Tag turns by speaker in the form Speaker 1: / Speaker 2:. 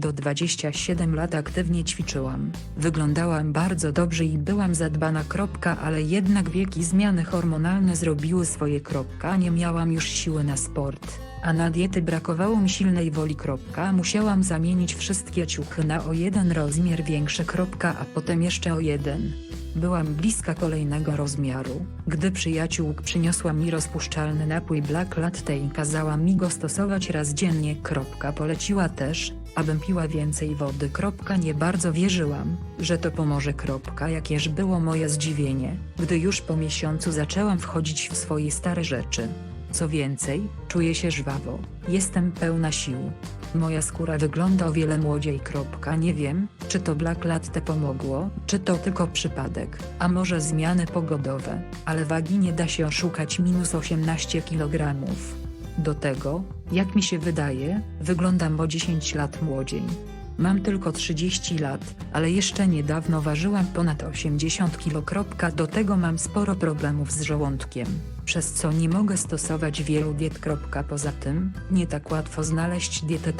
Speaker 1: Do 27 lat aktywnie ćwiczyłam. Wyglądałam bardzo dobrze i byłam zadbana. Kropka, ale jednak wieki zmiany hormonalne zrobiły swoje. Kropka, nie miałam już siły na sport, a na diety brakowało mi silnej woli. Kropka, musiałam zamienić wszystkie ciuchy na o jeden rozmiar większy. Kropka, a potem jeszcze o jeden. Byłam bliska kolejnego rozmiaru, gdy przyjaciółka przyniosła mi rozpuszczalny napój Black Latte i kazała mi go stosować raz dziennie. Kropka poleciła też, abym piła więcej wody. Kropka nie bardzo wierzyłam, że to pomoże. Kropka jakież było moje zdziwienie, gdy już po miesiącu zaczęłam wchodzić w swoje stare rzeczy. Co więcej, czuję się żwawo, jestem pełna sił. Moja skóra wygląda o wiele młodziej. Nie wiem, czy to Black Latte pomogło, czy to tylko przypadek, a może zmiany pogodowe, ale wagi nie da się oszukać minus 18 kg. Do tego, jak mi się wydaje, wyglądam o 10 lat młodziej. Mam tylko 30 lat, ale jeszcze niedawno ważyłam ponad 80 kg. Do tego mam sporo problemów z żołądkiem, przez co nie mogę stosować wielu diet. Poza tym, nie tak łatwo znaleźć dietetyczną